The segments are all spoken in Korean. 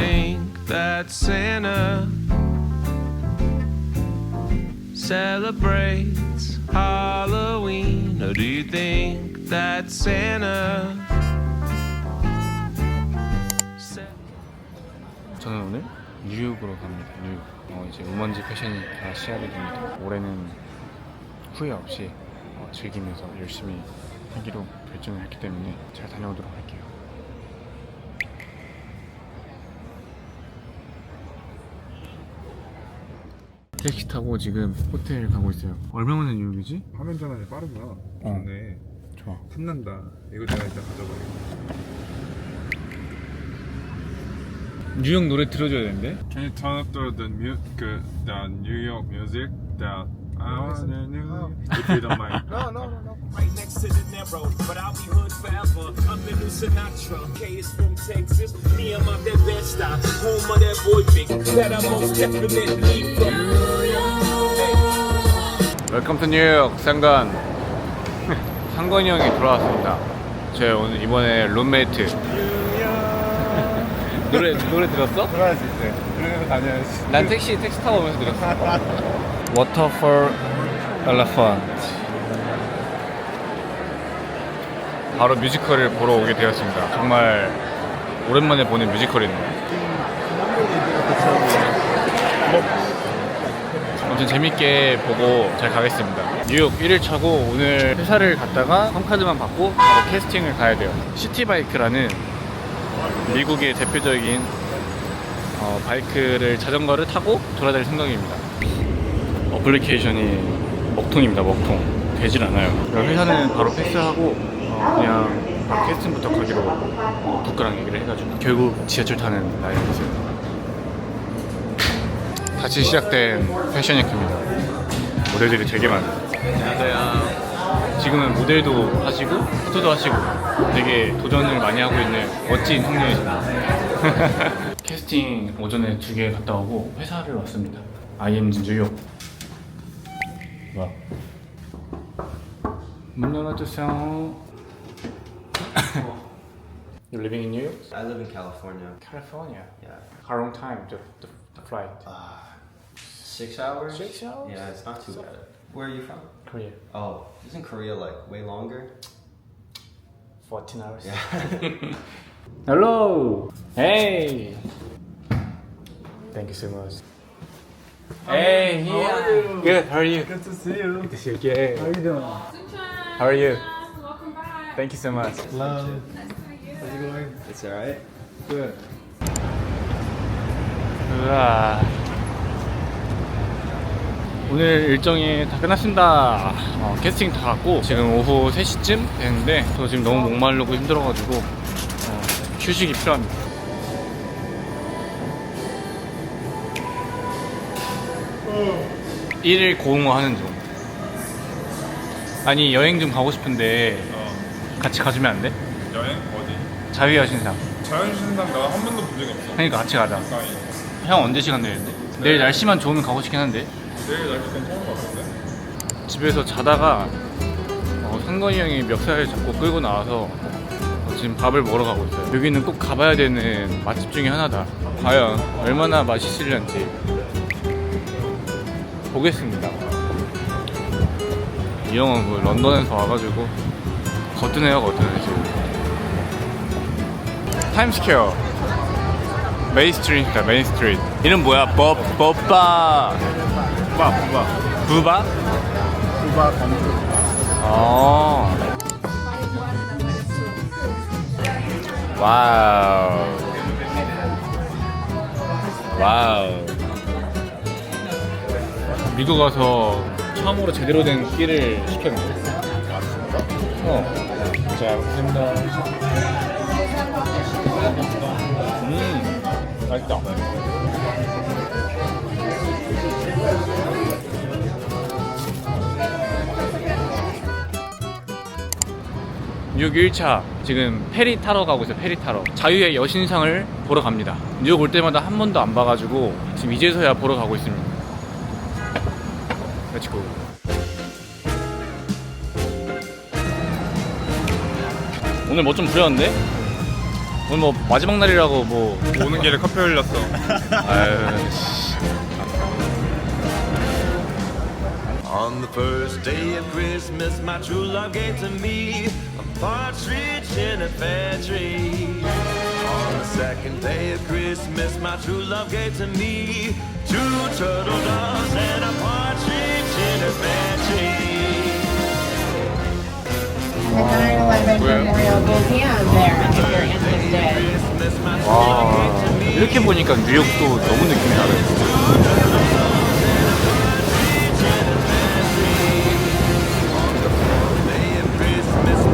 think that Santa celebrates Halloween? Or do you think that Santa 저는 오늘 뉴욕으로 갑니다. 뉴욕. 어, 이제 우먼지 패션이 다 시작이 됩니다. 올해는 후회 없이 어, 즐기면서 열심히 하기로 결정을 했기 때문에 잘 다녀오도록 할게요. 택시 타고 지금 호텔 가고 있어요. 얼마 만에 뉴욕이지? 화면 전환이 빠르구나. 좋네. 좋아. 탐난다. 이거 내가 이따 가져가야겠다. 뉴욕 노래 들어줘야 되는데? Can you turn up the the, mu- 그, the New York music? The If you don't mind. No, no, no, no. Right next to the narrow, but I'll be hood forever. I'm the new Sinatra. K is from Texas. Me, I'm out that bed stop. Home of that boy big. That I most definitely from. 웰컴 투 뉴욕 상관 상건이 형이 돌아왔습니다 제 오늘 이번에 룸메이트 노래 노래 들었어? 들어야지 이제. 그래서 다녀야지. 난 택시 택시 타고 오면서 들었어 워터폴 엘레펀트 바로 뮤지컬을 보러 오게 되었습니다 정말 오랜만에 보는 뮤지컬이네요 아무튼 재밌게 보고 잘 가겠습니다. 뉴욕 1일 차고 오늘 회사를 갔다가 컴카드만 받고 바로 캐스팅을 가야 돼요. 시티바이크라는 미국의 대표적인 어, 바이크를 자전거를 타고 돌아다닐 생각입니다. 어플리케이션이 먹통입니다. 먹통. 되질 않아요. 회사는 바로 패스하고 어, 그냥 바로 캐스팅부터 가기로 어, 부끄랑 얘기를 해가지고 결국 지하철 타는 날이 됐어요. 다시 시작된 패션 위크입니다. 모델들이 되게 많아요. 안녕하세요. 지금은 모델도 하시고 포토도 하시고 되게 도전을 많이 하고 있는 멋진 청년이십니다. 캐스팅 오전에 두 개 갔다 오고 회사를 왔습니다. IMG 뉴욕. 와. わ Minolata san You're living in New York? I live in California. California? Yeah. How long time the, the, the flight? Uh, six hours? Six hours? Yeah, it's not too so, bad. Where are you from? Korea. Oh, isn't Korea like way longer? 14 hours. Yeah. Hello! Hey! Thank you so much. Hey, How are you? Good. How are you? Good to see you. Good to see you again. How you doing? How are you? Welcome back. Thank you so much. Hello. Nice to meet you. How's it going? it's alright. Good. 우와. 오늘 일정이 다 끝났습니다. 어, 캐스팅 다 갔고 지금 오후 3시쯤 됐는데 저 지금 너무 목마르고 힘들어가지고 어, 휴식이 필요합니다. 일일 고응어 하는 중. 아니 여행 좀 가고 싶은데 어. 같이 가주면 안 돼? 여행 어디? 자유의 신상. 자연신상 내가 한 번도 본 적이 없어. 그러니까 같이 가자. 가까이. 형 언제 시간 되는데? 내일 날씨만 좋으면 가고 싶긴 한데 내일 날씨 괜찮은 것 같은데? 집에서 자다가 어, 상건이 형이 멱살을 잡고 끌고 나와서 어, 지금 밥을 먹으러 가고 있어요. 여기는 꼭 가봐야 되는 맛집 중에 하나다. 과연 얼마나 맛있을런지 보겠습니다. 이 형은 그 런던에서 와가지고 거뜬해요 거뜬해 지금. 타임스퀘어 메인 스트리트다 메인 스트리트. 이름 뭐야? 법 법바 부바 부바. 부바? 부바 범주. 어. 와우. 와우. 미국 와서 처음으로 제대로 된 끼를 시켰는데. 어. 자, 감사합니다. 음, 맛있다. 뉴욕 1차 지금 페리 타러 가고 있어요 페리 타러 자유의 여신상을 보러 갑니다 뉴욕 올 때마다 한 번도 안 봐가지고 지금 이제서야 보러 가고 있습니다 오늘 뭐 좀 부렸는데? 오늘 뭐 마지막 날이라고 뭐 오는 길에 커피 흘렸어. 아유 씨. On the first day of Christmas, my true love gave to me a partridge in a pear tree. On the second day of Christmas, my true love gave to me two turtle doves and a partridge in a pear tree. The 9/11 Memorial Museum there, if you're interested. 와 이렇게 보니까 뉴욕도 너무 느낌이 다르네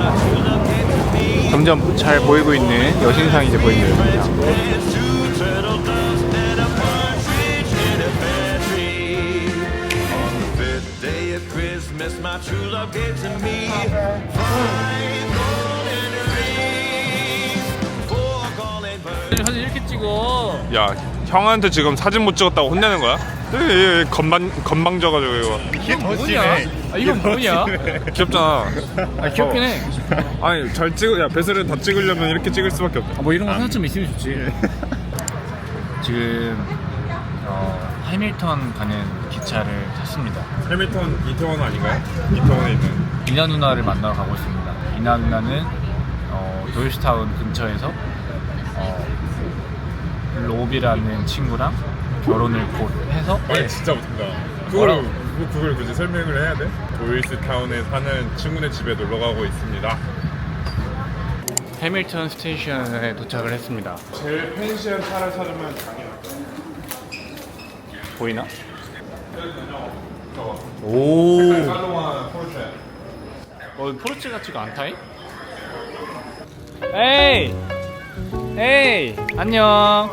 of 점점 잘 보이고 있는 여신상이 이제 보이네요 Christmas, my true love gave to me five golden rings, four golden birds. 사진 이렇게 찍어 야 형한테 지금 사진 못 찍었다고 혼내는 거야? 예, 예, 예, 건방 건방져가지고 이거 이게 뭐냐? 아 이건 뭐냐? 귀엽잖아. 아 귀엽긴 해. 아니 잘 찍어 야 배설을 다 찍으려면 이렇게 찍을 수밖에 없다. 아, 뭐 이런 거 하나쯤 있으면 좋지. 지금 어, 해밀턴 가는 기차를 탔습니다. 해밀턴 이태원 아닌가요? 이태원에 있는. 이나 누나를 만나러 가고 있습니다. 이나 누나는 어, 도요시타운 근처에서 어, 로비라는 친구랑 결혼을 곧 해서 아니 진짜 못한다. 뭐라고? 그걸 그- 그걸 굳이 설명을 해야 돼? 도일스 타운에 사는 친구네 집에 놀러 가고 있습니다. 해밀턴 스테이션에 도착을 했습니다. 제일 펜션 차를 찾으면 당연하죠. 보이나? 오. 포르쉐. 어, 포르쉐 같지가 않다잉? 에이! 에이! 안녕!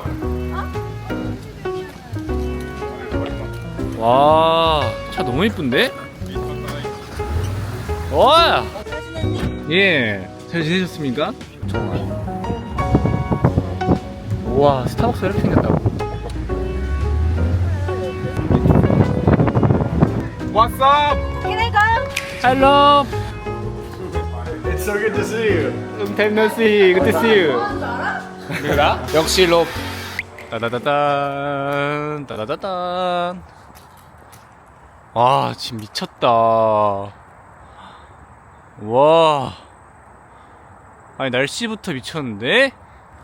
와, 차 너무 이쁜데? 와! 예, 잘 지내셨습니까? 정말. 우와, 스타벅스 이렇게 생겼다고. What's up? Hello. It's so good to see you. No see. Good to see you. 누구다? 역시 롭. 따다다단. 따다다단. 와, 지금 미쳤다. 와. 아니 날씨부터 미쳤는데?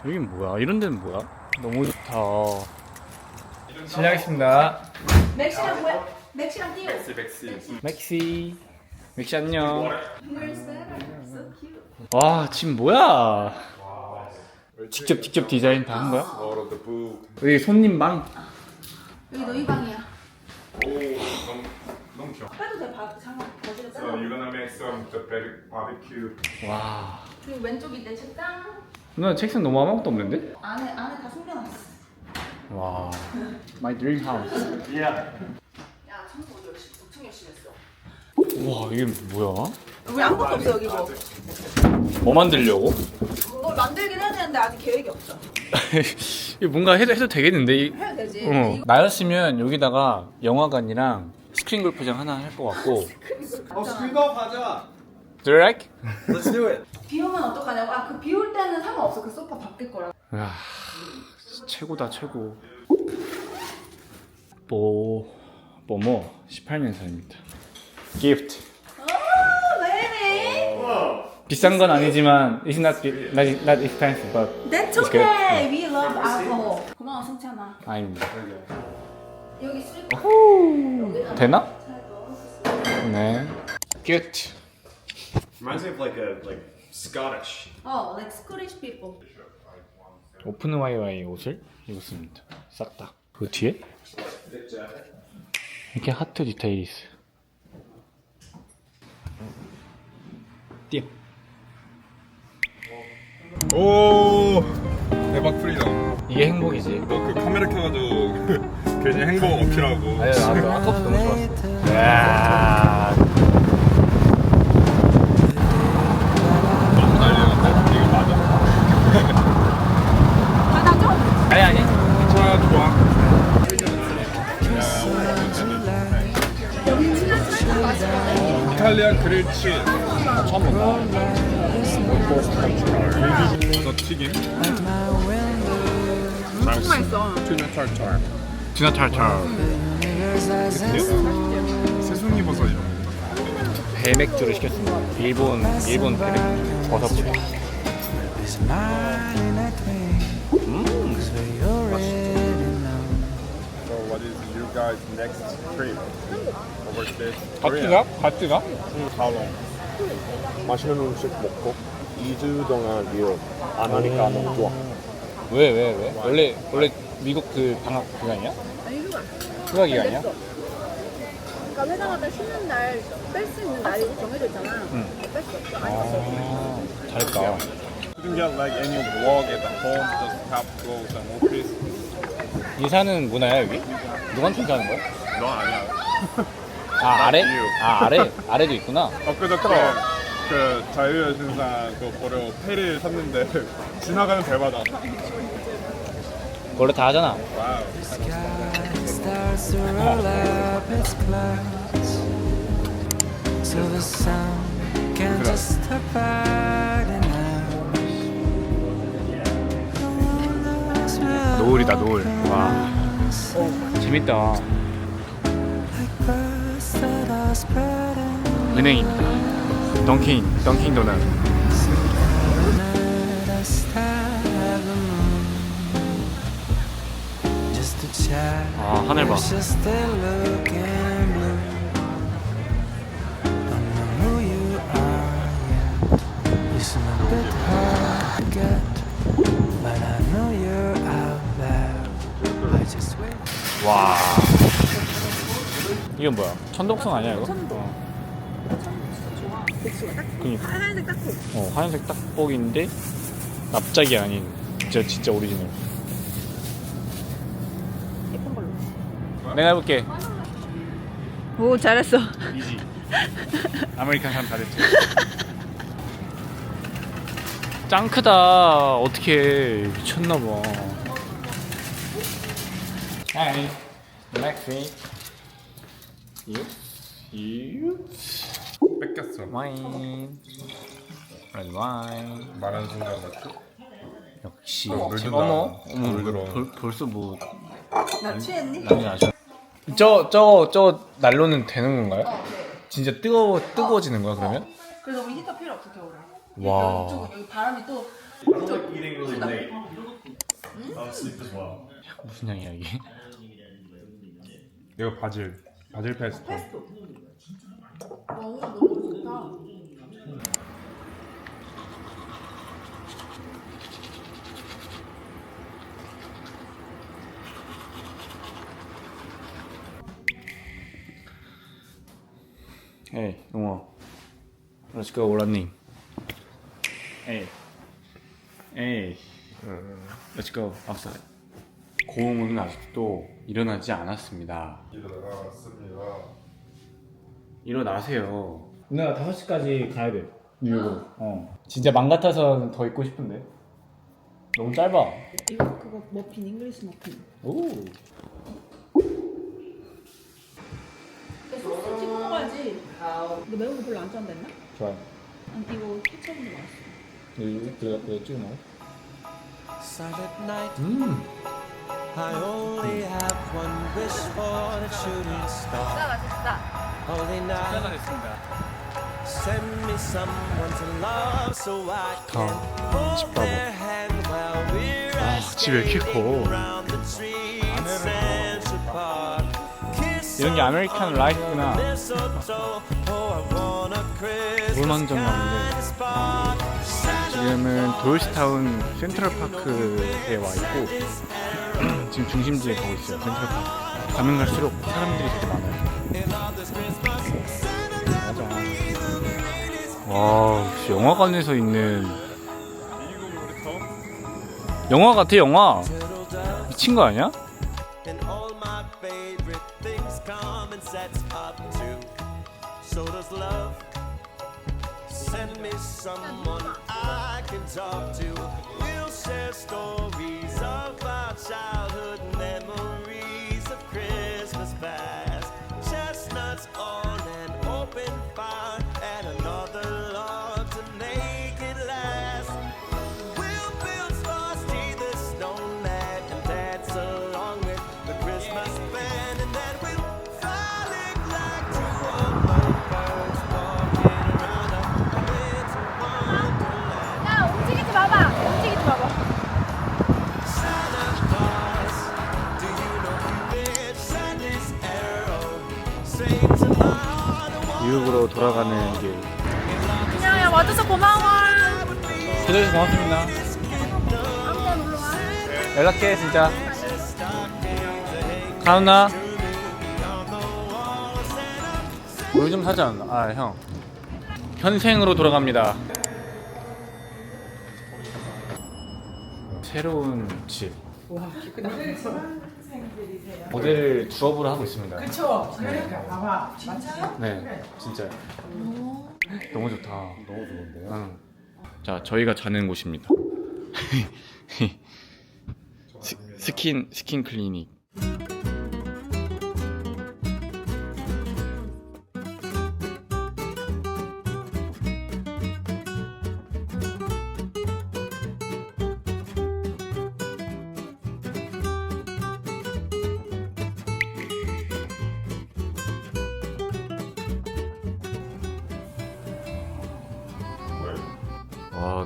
여긴 뭐야? 이런 데는 뭐야? 너무 좋다. 실례하겠습니다. 맥시랑 뭐야? 맥시랑 띄워. 맥시 맥시 안녕 와 지금 뭐야 직접 직접 디자인 다 한 거야? Out of the booth. 여기 손님 방 여기 너희 방이야. 너무 너무 귀여워. 빼도 돼. 밥 장어 거실에 So 빼. you're gonna make some the barbecue. 와 그리고 왼쪽이 내 책상. 누나 책상 너무 아무것도 없는데? 안에 안에 다 숨겨놨어. 와 My dream house 야 청소 어제 열심히 엄청 열심히 했어. 와 이게 뭐야? 우리 아무것도 없어 여기 뭐. 뭐 만들려고? 뭘 만들긴 해야 되는데 아직 계획이 없죠. 이거 뭔가 해도 해도 되겠는데 이- 해야 되지. 어. 이거 나였으면 여기다가 영화관이랑 스크린 골프장 하나 할 것 같고 golf 하자. Do you like? Let's do it. 비 오면 어떡하냐고. 아 그 비 올 때는 상관없어. 그 소파 바뀔 거라. 야, 최고다 최고. 뽀 뽀모 18년산입니다. 기프트. 아 왜래? 비싼 건 아니지만 it's not not, not expensive, but That's It's good. okay. We love alcohol. 고마워 승찬아. 아닙니다. 여기 쓸 되나? 네. 기프트. Reminds me of like a like Scottish. 어, like Scottish people. 오픈 와이와이 옷을 입었습니다. 싹 다. 그 뒤에 이렇게 하트 디테일이 있어요. 띠. 오 대박 프리덤. 이게 행복이지. 너 그 카메라 켜가지고 괜히 행복 어필하고. 아니 나도 아까부터 너무 좋았어. 야. 너무 난리났는데 이거 맞아? 바다죠? 아니 아니. 좋아 좋아. 이탈리안 그릴 치 즈. 처음 본다. 버섯 튀김. 맛있어. 튜나 tartar. 튜나 탈탈. 새송이 버섯 이런 거. 배맥주를 시켰습니다. 일본 일본 배맥주 버섯회. So what is you guys next trip? Overseas? 가뜨가? 가뜨가? How long? 맛있는 음식 먹고 2주 동안 미국 안 하니까 너무 좋아. 왜 왜 왜? 원래 원래 미국 그 방학 기간이야? 아니 휴가. 휴가 기간이야? 그러니까 회사마다 쉬는 날 뺄 수 있는 날이 정해져 있잖아. 응. 뺐어. 안 썼어. 아, 잘했다. Couldn't get like any vlog at the home, just have to go some office. 이 사는 문화야 여기? 누구한테 이사하는 거야? 너 아니야. 아 아래? 아 아래? 아래도 있구나. 엊그저께 그 자유의 신상 그거 보려 페리 샀는데 지나가는 배마다 원래 다 하잖아. 와우 starts to roll up its clouds. So the sun can just step out and out. No one knows where 노을이다 노을. 와 재밌다. 은행입니다. 던킨 던킨 도넛. 아 하늘 봐. 와. 이건 뭐야? 천독성 아니야 이거? 어. 고추가 딱 그니까. 하얀색 딱 고. 어 하얀색 딱복인데 납작이 아닌 진짜 진짜 오리지널. 예쁜 걸로. 내가 해볼게. 오 잘했어. 이지. 아메리칸 사람 다 됐지. 짱 크다. 어떻게 미쳤나 봐. Hi, Maxi. You, you, 뺏겼어 wine, red wine. 말하는 순간 맞죠? 역시. 물 든다. 어머, 어머, 물 들어. 벌, 벌써 뭐 나 취했니? 난리 나죠. 저, 저, 저 난로는 되는 건가요? 진짜 뜨거워, 뜨거워지는 거야 그러면? 그래서 우리 히터 필요 없어 겨울에. 와. 여기 바람이 또 무슨 향이야 이게? 이거 바질 바질 페스토 너무 너무 좋다. 에이, 용어. Let's go, 올라님. 에이. 에이. Let's go, outside. 고음은 아직도 일어나지 않았습니다. 일어났습니다 일어나세요. 누나 5시까지 가야 돼. 뉴욕으로. 어. 진짜 맘 같아서 더 있고 싶은데. 너무 짧아. 이거 그거 머핀 잉글리시 머핀. 오. 소스 찍어 먹어야지. 너 매운 거 별로 안 좋아한다 했나? 좋아요. 아니 이거 케첩인데 맛있어. 여기 들어가 그 찍어 먹어. 음. I only have one wish for the shooting star. 맛있다. Holy night, 됐습니다. send me someone to love so I 다 can hold 집 their hand while we're 아, 왜 이렇게 커? around the trees, Central Park. Kiss 이런 게 아메리칸 라이프구나. mistletoe, oh, I want a Christmas 볼만정 나오는데. spark. 지금은 도요시타운 센트럴파크에 와 있고 지금 중심지에 가고 있어요. 센트럴파크 가면 갈수록 사람들이 되게 많아요. 맞아. 와 영화관에서 있는 영화 같아 영화. 미친 거 아니야? share stories of our childhood memories. 뉴욕으로 돌아가는 길. 그냥 와줘서 고마워. 초대해서 고맙습니다. 한번 놀러 와. 연락해 진짜. 가은아. 물 좀 사지 않나? 아 형. 현생으로 돌아갑니다. 새로운 집. 모델 주업으로 하고 있습니다. 그쵸. 그러니까 봐봐. 진짜요? 네, 진짜요. 너무 좋다. 너무 좋은데요? 응. 자, 저희가 자는 곳입니다. 스, 스킨 스킨 클리닉.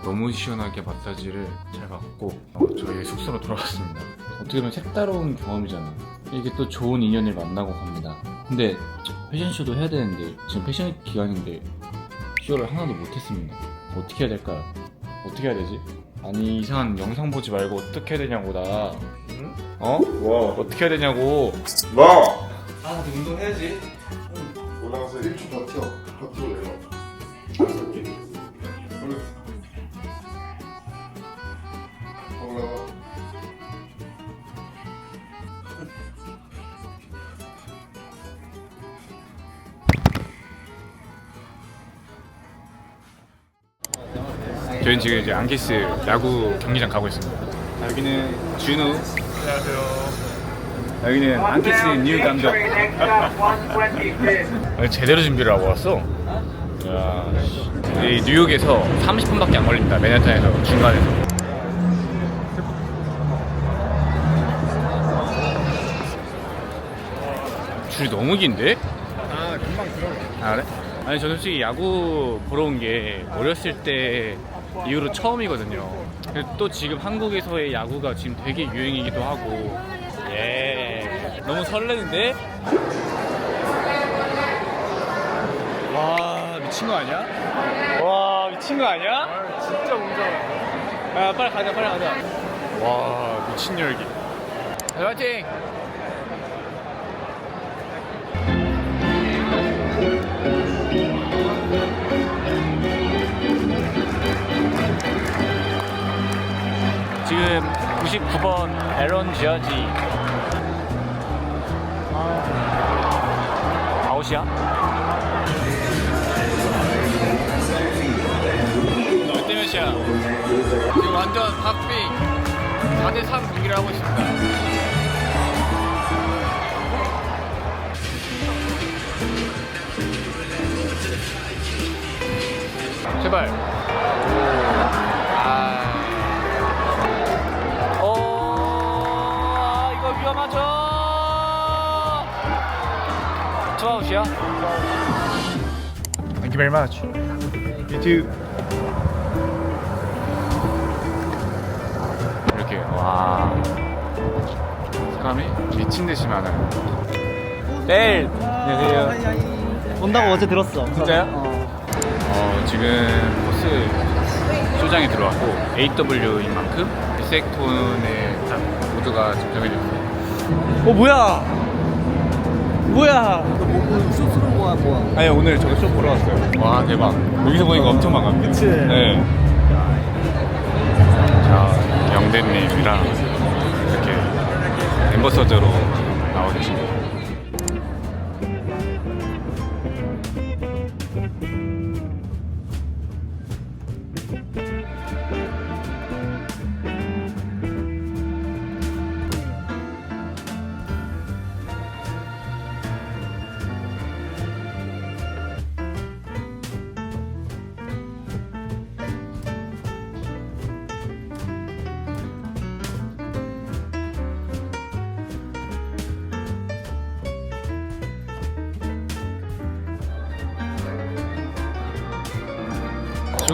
너무 시원하게 마사지를 잘 받고 어, 저희 숙소로 돌아왔습니다. 어떻게 보면 색다른 경험이잖아. 이게 또 좋은 인연을 만나고 갑니다. 근데 패션쇼도 해야 되는데 지금 패션 기간인데 쇼를 하나도 못했습니다. 어떻게 해야 될까요? 어떻게 해야 되지? 아니 이상한 영상 보지 말고 어떻게 해야 되냐고 나. 어? 와. 어떻게 해야 되냐고. 뭐? 아 운동해야지. 저희는 지금 이제 안기스 야구 경기장 가고 있습니다. 자, 여기는 준우. 안녕하세요. 여기는 안기스 뉴 감독. 아, 제대로 준비를 하고 왔어. 야, 씨. 이 뉴욕에서 30분밖에 안 걸립니다. 맨하탄에서 중간에서. 줄이 너무 긴데? 아, 금방 들어. 아 그래? 아니 저는 솔직히 야구 보러 온 게 어렸을 때 이후로 처음이거든요. 또 지금 한국에서의 야구가 지금 되게 유행이기도 하고 예 너무 설레는데? 와 미친 거 아니야? 와 미친 거 아니야? 진짜 웅장해. 야 빨리 가자 빨리 가자. 와 미친 열기. 자, 화이팅! 지금 99번 에런 지어지. 아웃이야? 몇대 몇이야? 지금 완전 박빙 4대3 경기를 하고 있습니다. 제발. 아 위험하죠? 투아웃이야? Thank you very much. You too. 이렇게 와 사람이 미친 듯이 많아요. 내일 안녕하세요. 온다고 어제 들었어. 진짜요? 어, 지금 버스 쇼장에 들어왔고 AW인 만큼 섹톤의 딱 모두가 정해졌어요. 어 뭐야? 뭐야? 쇼스러운 거야 뭐야? 아니 오늘 저거 쇼 보러 왔어요. 와 대박. 여기서 보니까 엄청 반갑네. 그치? 네. 자 영대님이랑 이렇게 엠버서더로 나온 친구.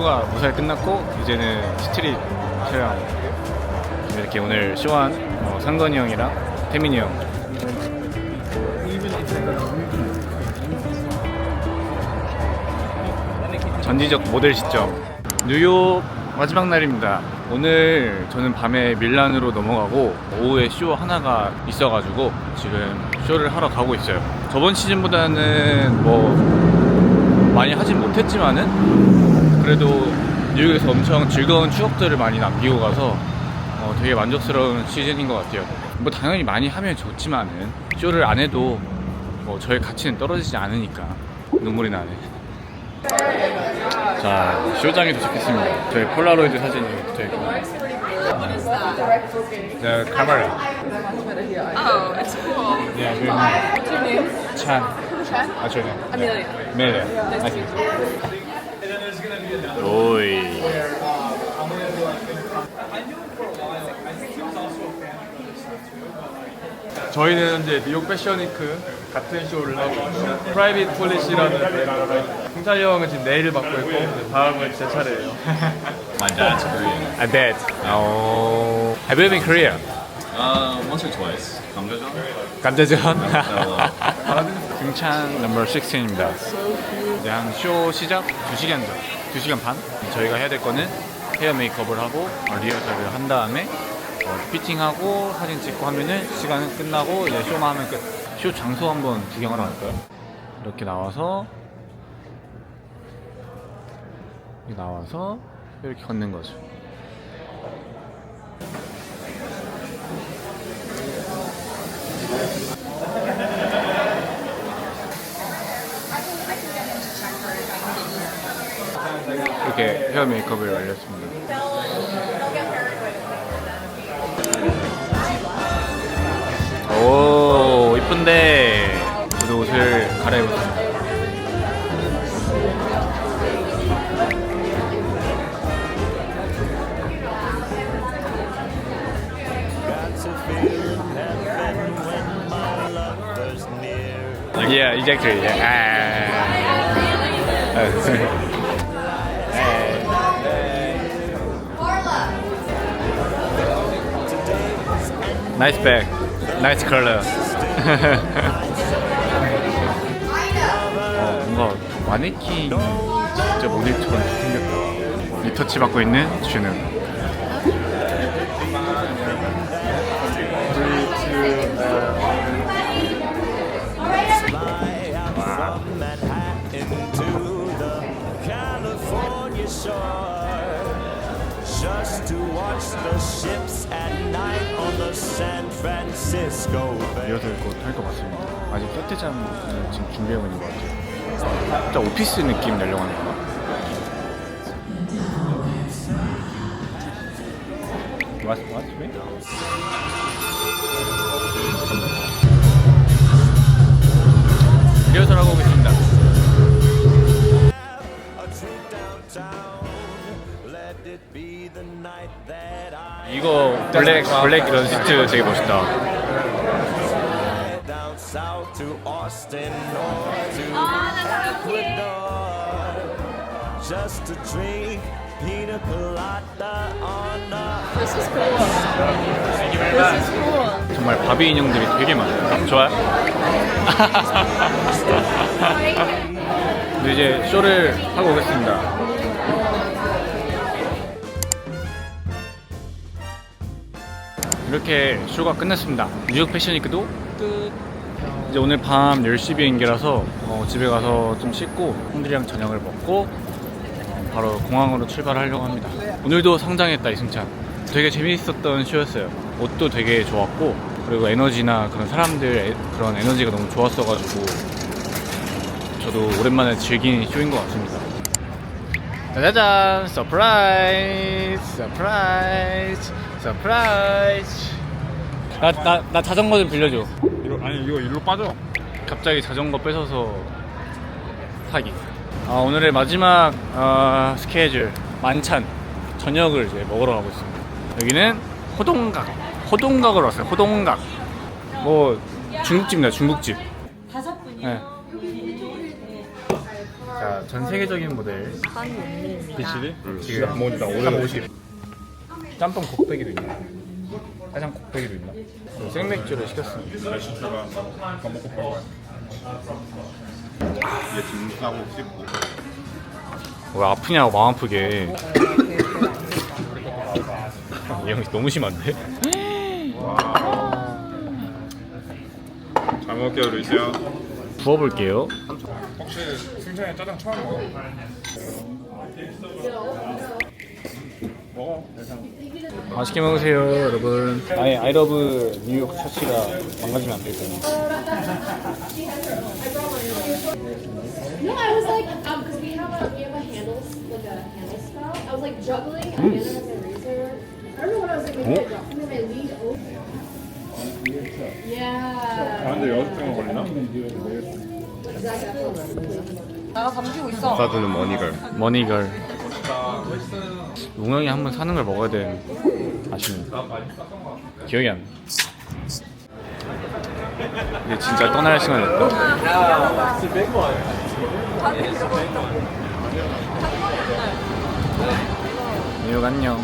쇼가 무사히 끝났고 이제는 스트릿 촬영. 이렇게 오늘 쇼한 어, 상건이 형이랑 태민이 형. 전지적 모델 시점. 뉴욕 마지막 날입니다. 오늘 저는 밤에 밀란으로 넘어가고 오후에 쇼 하나가 있어가지고 지금 쇼를 하러 가고 있어요. 저번 시즌보다는 뭐 많이 하진 못했지만은 그래도 뉴욕에서 엄청 즐거운 추억들을 많이 남기고 가서 어, 되게 만족스러운 시즌인 것 같아요. 뭐 당연히 많이 하면 좋지만은 쇼를 안 해도 뭐 저의 가치는 떨어지지 않으니까 눈물이 나네. 자 쇼장에 도착했습니다. 저희 폴라로이드 사진이 붙어 있고. The camera. Oh, it's cool. Yeah, good. What's your name? Chan. Chan? What's your name? Amelia. Amelia. Nice to meet you. 오이. 저희는 이제 뉴욕 패션위크 같은 쇼를 하고 있어요. 프라이빗 폴리시라는 홍탈 형은 지금 내일을 맡고 있고 이제 다음은 제 차례예요. My dad's Korean. I bet. Oh. Have you been in Korea? Uh, once or twice. 감자전? 감자전. 등찬 넘버 16입니다. 이제 한쇼 시작 2시간 전, 2시간 반. 저희가 해야 될 거는 헤어 메이크업을 하고 어, 리허설을 한 다음에 어, 피팅하고 사진 찍고 하면은 시간은 끝나고 이제 쇼만 하면 끝. 쇼 장소 한번 구경하러 갈까요? 이렇게 나와서 이렇게 나와서 이렇게 걷는 거죠. 이렇게 헤어 메이크업을 완료했습니다. 오 이쁜데 저도 옷을 갈아입었습니다. Got to feel heaven Ah. nice bag, nice color. 어, 뭔가 마네킹 진짜 모델처럼 생겼다. 리터치 받고 있는 주는. Fly out from Manhattan to the California shore. Just to watch the ships at night Bay. 리허설 곧할 것 같습니다. 아직 세트장을 지금 준비하고 있는 것 같아요. 진짜 오피스 느낌 내려고 하는 건가? What? What? Me? 리허설 하고 오겠습니다. 이거 블랙 블랙 이런 시트 되게 멋있다. 정말 바비 인형들이 되게 많아요. 좋아요? 근데 이제 쇼를 하고 오겠습니다. 이렇게 쇼가 끝났습니다. 뉴욕 패션위크도 끝. 이제 오늘 밤 10시 비행기라서 어, 집에 가서 좀 씻고 형들이랑 저녁을 먹고 어, 바로 공항으로 출발하려고 합니다. 오늘도 상장했다 이승찬. 되게 재미있었던 쇼였어요. 옷도 되게 좋았고 그리고 에너지나 그런 사람들 의 그런 에너지가 너무 좋았어가지고 저도 오랜만에 즐긴 쇼인 것 같습니다. 짜자잔 서프라이즈 서프라이즈 서프라이즈. 나, 나, 나 자전거 좀 빌려줘. 이거, 아니 이거 일로 빠져. 갑자기 자전거 뺏어서 사기. 아, 오늘의 마지막 어, 스케줄. 만찬. 저녁을 이제 먹으러 가고 있습니다. 여기는 호동각. 호동각으로 왔어요. 호동각. 뭐 중국집입니다 중국집. 다섯 분이요. 자, 전 세계적인 모델. 비치리? 지금 뭐, 나 오늘 350 짬뽕 곱빼기도 있나? 짜장 곱빼기도 있나? 그리고 생맥주를 시켰습니다 날씨 출발. 밥 먹고 빨리. 이게 좀 싸고 씹고. 왜 아프냐고 마음 아프게. 이 형이 너무 심한데? 잘 먹을게요, 루이스요. 부어볼게요. 혹시 승찬이 짜장 처음 먹어? 맛있게 먹으세요, 여러분. 나의 아이러브 뉴욕 셔츠가 망가지면 안 되거든요. No, I was like, um, because we have a we have a handle like a handle spout. I was like juggling, and then I have my razor. I don't know what I was like. Maybe I dropped maybe I leaned over. Yeah. 가는데 여섯 명 걸리나? 나가 감기고 있어. 싸주는 머니걸. 머니걸. 웅영이 한 번 사는 걸 먹어야 되는 아쉽네. 기억이 안 나. 이제 진짜 떠날 시간이 됐다. 뉴욕 안녕.